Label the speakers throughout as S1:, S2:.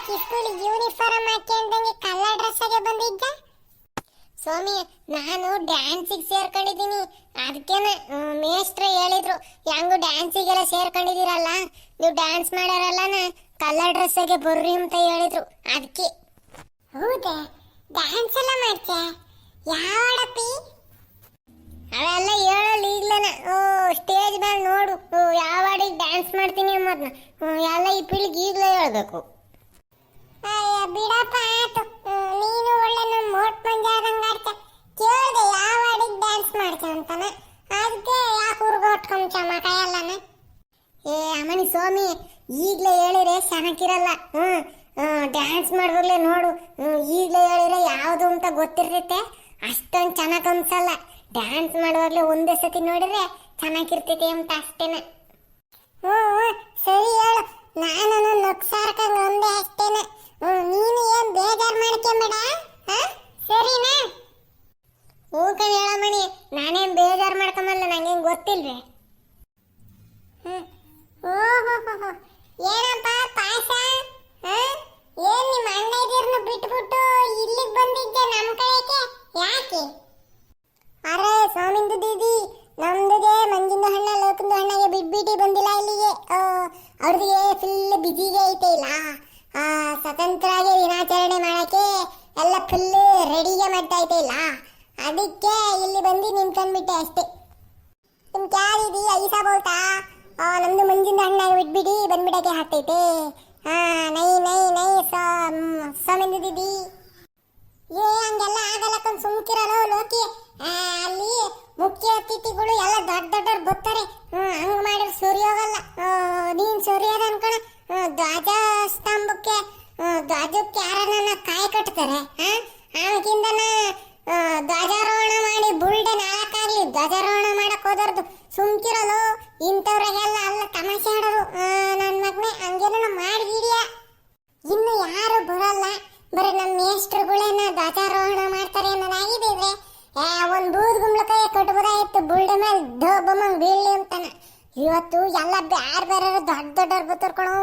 S1: ಯಾಕೆ school uniform ಹಾಕ್ಯಂದಂಗೆ colour dress ಆಗಿ ಬಂದಿದ್ದ. ಸ್ವಾಮಿ, ನಾನು ಡ್ಯಾನ್ಸಿಗೆ ಸೇರ್ಕೊಂಡಿದ್ದೀನಿ. ಅದಕ್ಕೇನ ಮೇಸ್ಟ್ರು ಹೇಳಿದ್ರು, ಹೆಂಗು ಡ್ಯಾನ್ಸಿಗೆಲ್ಲ ಸೇರ್ಕೊಂಡಿದ್ದೀರಲ್ಲ? ನೀವು ಡ್ಯಾನ್ಸ್ ಮಾಡೋರಲ್ಲನ ಕಲರ್ ಡ್ರೆಸ್ಸಾಗೆ ಬರ್ರಿ ಅಂತ ಹೇಳಿದ್ರು. ಅದಕ್ಕೆ ಹೌದಾ? ಡ್ಯಾನ್ಸ್ ಎಲ್ಲ ಮಾಡ್ತೀಯ? ಯಾವಡಪ್ಪಿ? ಅವೆಲ್ಲ ಹೇಳಲ್ಲ ಓ ಸ್ಟೇಜ್ ಮೇಲೆ ನೋಡು. ಯಾವ ಹಾಡಿಗೆ ಡ್ಯಾನ್ಸ್ ಮಾಡ್ತೀನಿ ಅನ್ನೋದನ್ನ ಎಲ್ಲ ಈ ಪೀಳಿಗೆ ಈಗಲೇ ಹೇಳ್ಬೇಕು. ಬಿಡಪ್ಪ ಆತು ನೀನು ಒಳ್ಳೆ ಮೋಟ್ ಮಂಜ ಆದಂಗ ಆಡ್ತ. ಕೇಳ್ದೆ ಯಾವ ಅಡಿಗೆ ಡ್ಯಾನ್ಸ್ ಮಾಡ್ತ ಅದಕ್ಕೆ ಯಾಕೆ ಉರ್ಗೊಟ್ಕೊಂಡ್ ಚಮಕ ಎಲ್ಲನ. ಏ ಅಮ್ಮನಿ ಸ್ವಾಮಿ, ಈಗಲೇ ಹೇಳಿದ್ರೆ ಚೆನ್ನಾಗಿರಲ್ಲ ಹ್ಮ್ ಡ್ಯಾನ್ಸ್ ಮಾಡಿದ್ರಲ್ಲೇ ನೋಡು. ಈಗ್ಲೇ ಹೇಳಿದ್ರೆ ಯಾವುದು ಅಂತ ಗೊತ್ತಿರ್ತೈತೆ. ಅಷ್ಟೊಂದು ಚೆನ್ನಾಗಿ ಅನ್ಸಲ್ಲ. ಡ್ಯಾನ್ಸ್ ಮಾಡುವಾಗಲೇ ಒಂದೇ ಸತಿ ನೋಡಿದ್ರೆ ಚೆನ್ನಾಗಿರ್ತೈತೆ ಅಂತ ಅಷ್ಟೇನೆ. ಹ್ಞೂ ಸರಿ ಹೇಳು. ನಾನು ನಗ್ಸಾರ್ಕಂಗ ಒಂದೇ ಅಷ್ಟೇನೆ ಹ್ಮ್, ನೀನು ಏನ್ ಬೇಜಾರ್ ಮಾಡ್ಕೊಂಬೇಡ ಹಾ ಸರಿನಾ ಹ್ಞೂ ಕಣ್ ಹೇಳಮಣಿ ನಾನೇನ್ ಬೇಜಾರ್ ಮಾಡ್ಕೊಂಬಲ್ಲ ನಂಗೇನ್ ಗೊತ್ತಿಲ್ವೇ ಹ್ಮ್. ಓಹೋಹೋಹೋ. ಏನಪ್ಪ ಪಾಸ ಹ? ಏನ್ ನಿಮ್ಮ ಅಣ್ಣ ಇದ್ದೀರ್ನ ಬಿಟ್ಬಿಟ್ಟು ಇಲ್ಲಿಗೆ ಬಂದಿದ್ದೆ ನಮ್ಮ ಕಡೆಗೆ ಯಾಕೆ ಅರೆ ಸ್ವಾಮಿಂದು ದೀದಿ ನಮ್ದುಗೆ ಮಂಜಿಂದು ಹಣ್ಣ ಲೋಕಂದು ಹಣ್ಣಗೆ ಬಿಟ್ಬಿಟ್ಟು ಬಂದಿಲ್ಲ ಇಲ್ಲಿಗೆ ಅವ್ರಿಗೆ ಫುಲ್ ಬಿಜಿಗೆ ಐತೆ ಇಲ್ಲ ಆ, ಸ್ವತಂತ್ರವಾಗಿ ದಿನಾಚರಣೆ ಮಾಡಕ್ಕೆ ಎಲ್ಲ ಫುಲ್ ರೆಡಿಗೆ ಮಾಡ್ತಾ ಐತೆ ಇಲ್ಲ ಅದಕ್ಕೆ ಇಲ್ಲಿ ಬಂದು ನಿಂತ್ಕೊಂಡ್ಬಿಟ್ಟೆ ಅಷ್ಟೇ ನಿಮ್ ಕ್ಯಾರಿದಿ ಐಸ ಆ, ನಮ್ದು ಮಂಜಿಂದ ಹಣ್ಣ ಬಿಟ್ಬಿಡಿ ಬಂದ್ಬಿಡಕ್ಕೆ ಹಾಕ್ತೈತೆ ಹಾ ನೈ ನೈ ನೈ ಸ್ವಾಮಿಂದು ದೀದಿ ಏ ಹಂಗೆಲ್ಲ ಆಗಲ್ಲ ಕಣ್ ಸುಮ್ಕಿರಲ್ಲ ಲೋಕಿ. ಅಲ್ಲಿ ಮುಖ್ಯ ಅತಿಥಿಗಳು ಎಲ್ಲ ದೊಡ್ಡ ದೊಡ್ಡವ್ರು ಬರ್ತಾರೆ. ಹ್ಮ್ ಹಂಗ್ ಮಾಡಿದ್ರೆ ಸರಿ ಹೋಗಲ್ಲ ಆ, ನೀನ್ ಸರಿ ಅದ ಅನ್ಕೊಣ ಹ್ಮ್, ಧ್ವಜ ಸ್ತಂಭಕ್ಕೆ ಹ್ಮ್, ಧ್ವಜಕ್ಕೆ ಯಾರನ್ನ ಕಾಯಿ ಕಟ್ತಾರೆ ಆಮಕಿಂದನ ಧ್ವಜಾರೋಹಣ ಮಾಡಿ ಬುಲ್ಡೆ ನಾಲ್ಕಾಗ್ಲಿ ಧ್ವಜಾರೋಹಣ ಮಾಡಕ್ ಹೋದರ್ದು ಸುಮ್ಕಿರಲು ಇಂಥವ್ರಿಗೆಲ್ಲ ಅಲ್ಲ ತಮಾಷೆ ಆಡೋದು ಆ, ನನ್ ಮಗ್ನೆ ಹಂಗೇನ ಮಾಡಿದೀಡಿಯ ಇನ್ನು ಯಾರು ಬರಲ್ಲ ಬರೀ ನಮ್ಮ ಮೇಷ್ಟ್ರುಗಳೇನ ಧ್ವಜಾರೋಹಣ ಮಾಡ್ತಾರೆ ಅನ್ನೋದಾಗಿದೆ ಇದ್ರೆ ಆ, ಒಂದ್ ಬೂದ್ ಗುಂಬ್ಳಕಾಯಿ ಕಟ್ಬೋದಾಯ್ತು ಬುಲ್ಡೆ ಮೇಲೆ ಡಬ್ಬಮ್ಮಂಗ್ ಬೀಳ್ಲಿ ಅಂತಾನ ಇವತ್ತು ಎಲ್ಲ ಬ್ಯಾರ್ ಬೇರೆ ದೊಡ್ಡ ದೊಡ್ಡವ್ರು ಬತ್ತರ್ಕೊಳು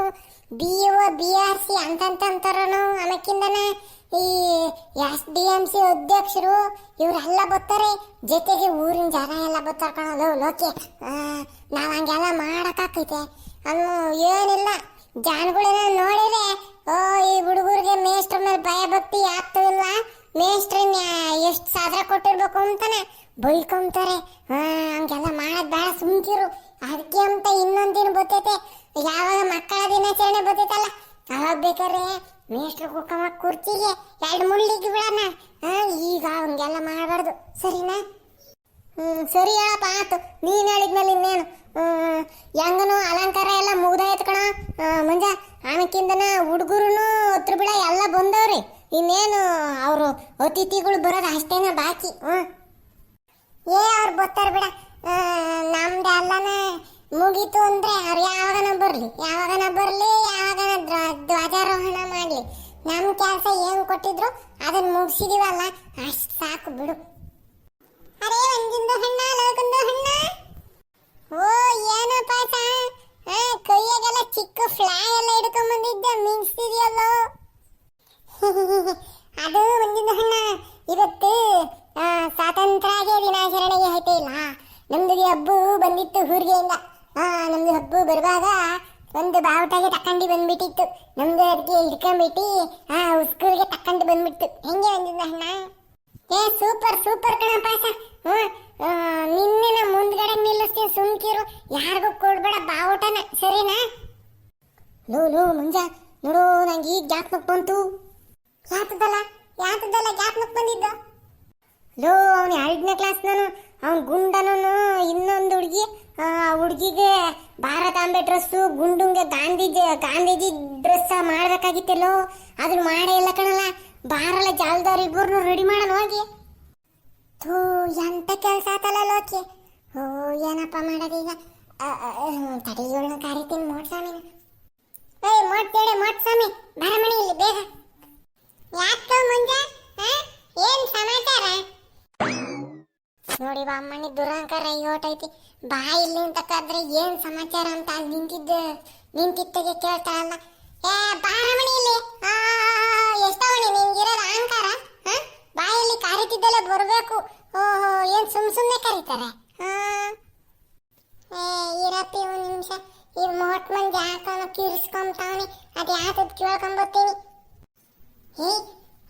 S1: B O B R C ಅಂತಂತ ಅಂತಾರನು ಆಮೇಕಿಂದನ ಈ ಎಸ್ ಡಿ ಎಂ ಸಿ ಅಧ್ಯಕ್ಷರು ಇವರೆಲ್ಲ ಬರ್ತಾರೆ. ಜೊತೆಗೆ ಊರಿನ ಜನ ಎಲ್ಲ ಬರ್ತಾರ್ಕೊಳಲು ಲೋಕೆ ನಾವು ಹಂಗೆಲ್ಲ ಮಾಡಕ್ಕಾಕೈತೆ. ಅನ್ನು ಏನಿಲ್ಲ. ಜಾನ್ಗಳನ್ನ ನೋಡಿದ್ರೆ, ಓ, ಈ ಹುಡುಗರಿಗೆ ಮೇಸ್ಟ್ರ ಮೇಲೆ ಭಯ ಭಕ್ತಿ ಆಗ್ತೂ ಇಲ್ಲ ಮೇಷ್ಟ್ರನ್ನ ಎಷ್ಟು ಸಾದ್ರ ಕೊಟ್ಟಿರ್ಬೇಕು ಅಂತಾನೆ. ಬೈಕೊಂತಾರೆ. ಹಂಗೆಲ್ಲ ಮಾಡೋದ್ ಬೇಡ, ಸುಮ್ಕಿರು. ಅದಕ್ಕೆ ಅಂತ ಇನ್ನೊಂದಿನ ಬರ್ತೈತೆ ಯಾವಾಗ ಮಕ್ಕಳ ದಿನಾಚರಣೆ ಬರ್ತೈತಲ್ಲ ಅವಾಗ ಬೇಕಾದ್ರೆ ಮೇಷ್ಟ್ರು ಕುಕ್ಕಮ್ಮ ಕುರ್ಚಿಗೆ ಎರಡು ಮುಳ್ಳಿಗೆ ಬಿಡೋಣ. ಹಾಂ, ಈಗ ಹಂಗೆಲ್ಲ ಮಾಡಬಾರ್ದು. ಸರಿನಾ? ಹ್ಞೂ ಸರಿ ಹೇಳಪ್ಪ, ಆತು. ನೀನು ಹೇಳಿದ್ಮೇಲೆ ಇನ್ನೇನು? ಹೆಂಗನು ಅಲಂಕಾರ ಎಲ್ಲ ಮುಗ್ದಾಯ್ತು ಕಣ. ಮುಂಜ ಆಮೇಕಿಂದನ ಹುಡುಗರು ಹತ್ರ ಬಿಡ ಎಲ್ಲ ಬಂದವ್ರಿ. ಇನ್ನೇನು, ಅವರು ಅತಿಥಿಗಳು ಬರೋದು ಅಷ್ಟೇನ ಬಾಕಿ. ಹ್ಮ್. ಏ ಅವ್ರು ಬರ್ತಾರ ಬಿಡ. ನಮ್ದು ಎಲ್ಲನ ಮುಗೀತು ಅಂದ್ರೆ ಅವ್ರು ಯಾವಾಗನ ಬರಲಿ ಯಾವಾಗನ ಬರಲಿ ಯಾವಾಗನ ಧ್ವ- ಧ್ವಜಾರೋಹಣ ಮಾಡ್ಲಿ. ನಮ್ ಕೆಲಸ ಏನ್ ಕೊಟ್ಟಿದ್ರು ಅದನ್ನ ಮುಗಿಸಿದೀವಲ್ಲ ಅಷ್ಟ್ ಸಾಕು ಬಿಡು. ಅರೇ ಒಂದಿಂದು ಹಣ್ಣ ಲೋಕಂದು ಹಣ್ಣ. ಓ ಏನೋ ಪಾಸ ಆ, ಕೈಯಾಗೆಲ್ಲ ಚಿಕ್ಕ ಫ್ಲೈ ಎಲ್ಲ ಹಿಡ್ಕೊಂಡ್ ಬಂದಿದ್ದೆ ಮಿಂಚ್ತಿದ್ಯಲ್ಲೋ ಅದು ಒಂದಿಂದು ಹಣ್ಣ. ಇವತ್ತು ಸ್ವಾತಂತ್ರ್ಯ ದಿನಾಚರಣೆಗೆ ಐತೆ ಇಲ್ಲ. ನಮ್ದು ಹಬ್ಬ ಬಂದಿತ್ತು ಊರಿಗೆಯಿಂದ ಆ, ನಮ್ದು ಹಬ್ಬ ಬರುವಾಗ ಒಂದು ಬಾವುಟಗೆ ತಕ್ಕಂಡು ಬಂದ್ಬಿಟ್ಟಿತ್ತು. ನಮ್ದು ಅದಕ್ಕೆ ಹಿಡ್ಕೊಂಡ್ಬಿಟ್ಟು ಆ, ಉಸ್ಕೂರಿಗೆ ತಕ್ಕಂಡು ಬಂದ್ಬಿಟ್ಟು ಹೆಂಗೆ ಬಂದಿದ್ದ ಅಣ್ಣ? ಏ, ಸೂಪರ್ ಸೂಪರ್ ಕಣಪ್ಪ ನಿನ್ನೆ ನಾ ಮುಂದ್ಗಡೆ ನಿಲ್ಲಿಸ್ತೀನಿ ಸುಮ್ಕಿರು. ಯಾರಿಗೂ ಕೊಡ್ಬೇಡ ಬಾವುಟನ, ಸರಿನಾ? ಲೋ ಲೋ, ಮುಂಜಾ. ನೋಡು, ನಂಗೆ ಈಗ ಜ್ಞಾಪನಕ್ಕೆ ಬಂತು ಯಾತದಲ್ಲ? ಯಾತದಲ್ಲ ಜ್ಞಾಪನಕ್ಕೆ ಬಂದಿದ್ದ ಲೋ ಅವನು ಎರಡನೇ ಕ್ಲಾಸ್ ನಾನು. ಗುಂಡನೂ ಗುಂಡನು ಇನ್ನೊಂದು ಹುಡುಗಿ ಹುಡುಗಿಗೆ ಭಾರತಾಂಬೆ ಡ್ರೆಸ್ಸು ಗುಂಡುಂಗೆ ಗಾಂಧಿ ಗಾಂಧೀಜಿ ಡ್ರೆಸ್ ಮಾಡ್ಬೇಕಾಗಿತ್ತಲ್ಲೋ ಅದನ್ನ ಮಾಡೇ ಇಲ್ಲ ಕಣಲ್ಲ. ಬಾರಲ್ಲ ಜಾಲದವ್ರು ಇಬ್ಬರನ್ನು ರೆಡಿ ಮಾಡೋಣ ಹೋಗಿ. ಥೂ ಎಂತ ಕೆಲಸ ಆತಲ್ಲ ಲೋಕಿ. ಓ ಏನಪ್ಪ ಮಾಡೋದೀಗ ಈಗ? ಅ, ಅ, ತಡಿ ಇವಳನ್ನ ಕರಿತೀನಿ ಮೋಟ್ ಸ್ವಾಮಿನ ಏಯ್ ಮೋಟ್ ಬೇಡ ಮೋಟ್ ಸ್ವಾಮಿ. ಬರ ಮಣಿ ಇಲ್ಲಿ ಬೇಗ. ಯಾಕೆ ಮುಂಜಾ ಏನು ನೋಡಿ ಅಮ್ಮನಿ ದುರಂಕಾರ ಐತಿ ಬಾ ಇಲ್ಲಿ ಅಂತ ಕದ್ರೆ ಏನ್ ಸಮಾಚಾರ ಅಂತ ಅಲ್ಲಿ ನಿಂತಿದ್ದ, ನಿಂತಿತ್ತಗೆ ಕೇಳ್ತಾಳಲ್ಲ ಏ ಬಾರಮಣಿ ಇಲ್ಲಿ. ಎಷ್ಟವಣಿ ನಿನ್ಗಿರೋದು ಅಹಂಕಾರ? ಬಾಯಲ್ಲಿ ಕರೀತಿದ್ದಲ್ಲ ಬರಬೇಕು. ಓಹೋ, ಏನ್ ಸುಮ್ ಸುಮ್ನೆ ಕರೀತಾರೆ? ಏ, ಇರಪ್ಪಿ ಒಂದ್ ನಿಮಿಷ. ಈ ಮೋಟ್ ಮಂದಿ ಹಾಕೋಣ ಕಿರ್ಸ್ಕೊಂತಾವನಿ. ಅದು ಯಾತದ್ ಕೇಳ್ಕೊಂಬರ್ತೀನಿ ಏ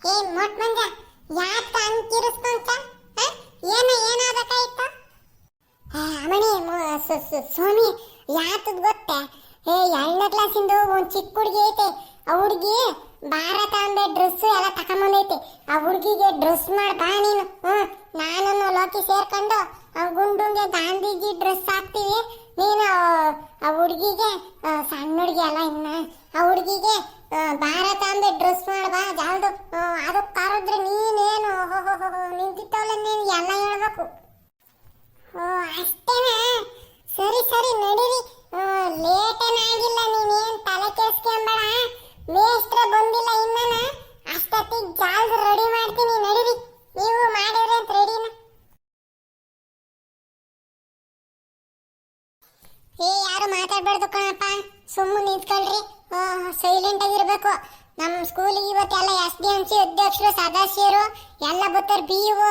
S1: ಏ, ಮೋಟ್ ಮಂಜ, ಯಾಕ ಹಂಗ್ ಕಿರ್ಸ್ಕೊಂತ? ಏನ ಏನಾಗಬೇಕಾಯ್ತ ಅಮಣಿ ಸ್ವಾಮಿ, ಯಾತದ್ ಗೊತ್ತೇ? ಏ, ಎರಡನೇ ಕ್ಲಾಸಿಂದು ಒಂದು ಚಿಕ್ಕ ಹುಡುಗಿ ಐತೆ. ಆ ಹುಡುಗಿ ಭಾರತ ಅಂಬೆ ಡ್ರೆಸ್ ಎಲ್ಲ ತಕೊಂಬಂದೈತೆ. ಆ ಹುಡುಗಿಗೆ ಡ್ರೆಸ್ ಮಾಡ್ ಬಾ ನೀನು. ಹ್ಮ್ ನಾನು ಲೋಕಿ ಸೇರ್ಕೊಂಡು ಆ ಗುಂಡುಂಗೆ ಗಾಂಧೀಜಿ ಡ್ರೆಸ್ ಹಾಕ್ತೀವಿ. ನೀನು, ಆ ಹುಡುಗಿಗೆ ಸಣ್ಣ ಹುಡುಗಿ ಅಲ್ಲ ಇನ್ನ. ಆ ಹುಡುಗಿಗೆ ಭಾರತ ಅಂಬೆ ಡ್ರೆಸ್ ಮಾಡ್ ಬಾ ಯಾರು ಮಾತಾಡ್ಬಾರ್ದು ಕಣಪ್ಪ. ಸುಮ್ಮನೆ ನಿಂತ್ಕೊಳ್ರಿ. ಸೈಲೆಂಟ್ ಆಗಿರ್ಬೇಕು. ನಮ್ಮ ಸ್ಕೂಲಿಗೆ ಇವತ್ತೆಲ್ಲ ಎಸ್ ಡಿ ಎಂ ಸಿ ಅಧ್ಯಕ್ಷರು, ಸದಸ್ಯರು, ಎಲ್ಲ ಬರ್ತಾರೆ. ಬಿ ಒ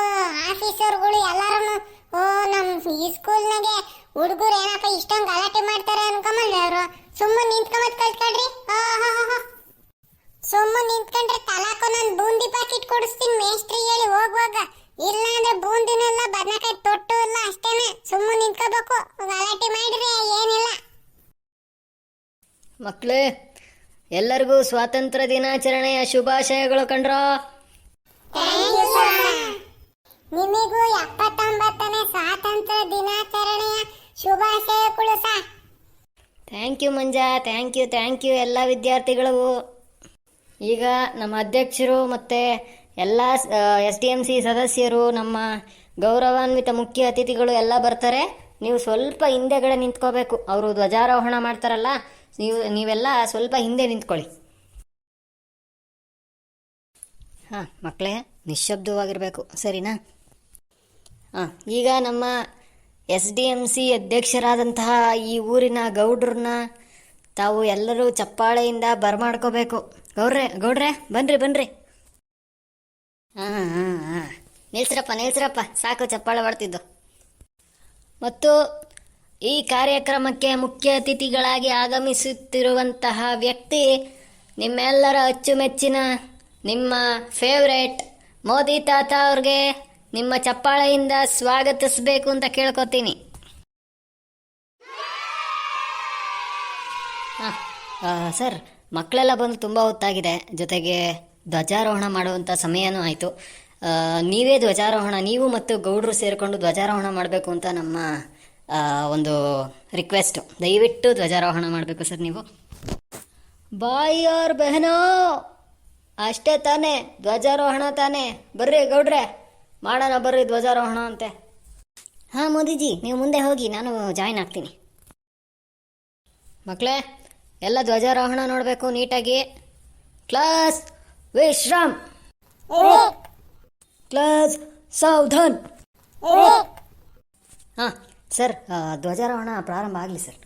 S1: ಆಫೀಸರ್ಗಳು ಎಲ್ಲಾರು ಓ ನಮ್ಮ ಈ ಸ್ಕೂಲ್ನಾಗೆ ಹುಡುಗರು ಏನಪ್ಪ ಇಷ್ಟೊಂದು ಗಲಾಟೆ ಮಾಡ್ತಾರೆ?
S2: ಮಕ್ಕಳೇ ಎಲ್ಲರಿಗೂ ಸ್ವಾತಂತ್ರ್ಯ ದಿನಾಚರಣೆಯ ಶುಭಾಶಯಗಳು ಕಂಡ್ರೋ.
S1: ನಿಮಗೂ ಎಪ್ಪತ್ತೊಂಬತ್ತನೇ ಸ್ವಾತಂತ್ರ್ಯ ದಿನಾಚರಣೆಯ ಶುಭಾಶಯಗಳು ಸಹ
S2: thank you Manja. Thank you thank you ಎಲ್ಲ ವಿದ್ಯಾರ್ಥಿಗಳು. ಈಗ ನಮ್ಮ ಅಧ್ಯಕ್ಷರು ಮತ್ತು ಎಲ್ಲ ಎಸ್ ಡಿ ಎಂ ಸಿ ಸದಸ್ಯರು ನಮ್ಮ ಗೌರವಾನ್ವಿತ ಮುಖ್ಯ ಅತಿಥಿಗಳು ಎಲ್ಲ ಬರ್ತಾರೆ. ನೀವು ಸ್ವಲ್ಪ ಹಿಂದೆಗಡೆ ನಿಂತ್ಕೋಬೇಕು. ಅವರು ಧ್ವಜಾರೋಹಣ ಮಾಡ್ತಾರಲ್ಲ ನೀವು, ನೀವೆಲ್ಲ ಸ್ವಲ್ಪ ಹಿಂದೆ ನಿಂತ್ಕೊಳ್ಳಿ. ಹಾಂ ಮಕ್ಕಳೇ ನಿಶ್ಶಬ್ದವಾಗಿರಬೇಕು, ಸರಿನಾ? ಹಾಂ, ಈಗ ನಮ್ಮ ಎಸ್ ಡಿ ಎಂ ಸಿ ಅಧ್ಯಕ್ಷರಾದಂತಹ ಈ ಊರಿನ ಗೌಡ್ರನ್ನ ತಾವು ಎಲ್ಲರೂ ಚಪ್ಪಾಳೆಯಿಂದ ಬರಮಾಡ್ಕೋಬೇಕು. ಗೌಡ್ರೆ ಗೌಡ್ರೆ, ಬನ್ರಿ ಬನ್ರಿ. ಹಾಂ ಹಾಂ ಹಾಂ. ನಿಲ್ಸ್ರಪ್ಪ ನಿಲ್ಸ್ರಪ್ಪ. ಸಾಕು, ಚಪ್ಪಾಳೆ ಮಾಡ್ತಿದ್ದು ಮತ್ತು ಈ ಕಾರ್ಯಕ್ರಮಕ್ಕೆ ಮುಖ್ಯ ಅತಿಥಿಗಳಾಗಿ ಆಗಮಿಸುತ್ತಿರುವಂತಹ ವ್ಯಕ್ತಿ ನಿಮ್ಮೆಲ್ಲರ ಅಚ್ಚುಮೆಚ್ಚಿನ, ನಿಮ್ಮ ಫೇವ್ರೇಟ್ ಮೋದಿ ತಾತ ಅವ್ರಿಗೆ ನಿಮ್ಮ ಚಪ್ಪಾಳೆಯಿಂದ ಸ್ವಾಗತಿಸಬೇಕು ಅಂತ ಕೇಳ್ಕೊತೀನಿ. ಸರ್, ಮಕ್ಕಳೆಲ್ಲ ಬಂದು ತುಂಬ ಹೊತ್ತಾಗಿದೆ. ಜೊತೆಗೆ ಧ್ವಜಾರೋಹಣ ಮಾಡುವಂಥ ಸಮಯನೂ ಆಯಿತು. ನೀವೇ ಧ್ವಜಾರೋಹಣ, ನೀವು ಮತ್ತು ಗೌಡರು ಸೇರಿಕೊಂಡು ಧ್ವಜಾರೋಹಣ ಮಾಡಬೇಕು ಅಂತ ನಮ್ಮ ಒಂದು ರಿಕ್ವೆಸ್ಟು ದಯವಿಟ್ಟು ಧ್ವಜಾರೋಹಣ ಮಾಡಬೇಕು ಸರ್ ನೀವು. ಬಾಯಿ ಅವ್ರ ಬೆಹನೋ ಅಷ್ಟೇ ತಾನೇ ಧ್ವಜಾರೋಹಣ ತಾನೆ. ಬರ್ರಿ ಗೌಡ್ರೆ ಮಾಡೋಣ ಬರ್ರಿ ಧ್ವಜಾರೋಹಣ ಅಂತೆ. ಹಾಂ ಮೋದಿಜಿ ನೀವು ಮುಂದೆ ಹೋಗಿ ನಾನು ಜಾಯ್ನ್ ಆಗ್ತೀನಿ. ಮಕ್ಕಳೇ ಎಲ್ಲ ಧ್ವಜಾರೋಹಣ ನೋಡಬೇಕು ನೀಟಾಗಿ. ಕ್ಲಾಸ್ ವಿಶ್ರಾಮ್ ಕ್ಲಾಸ್ ಸಾವಧಾನ್. ಹಾಂ ಸರ್ ಧ್ವಜಾರೋಹಣ ಪ್ರಾರಂಭ ಆಗಲಿ ಸರ್.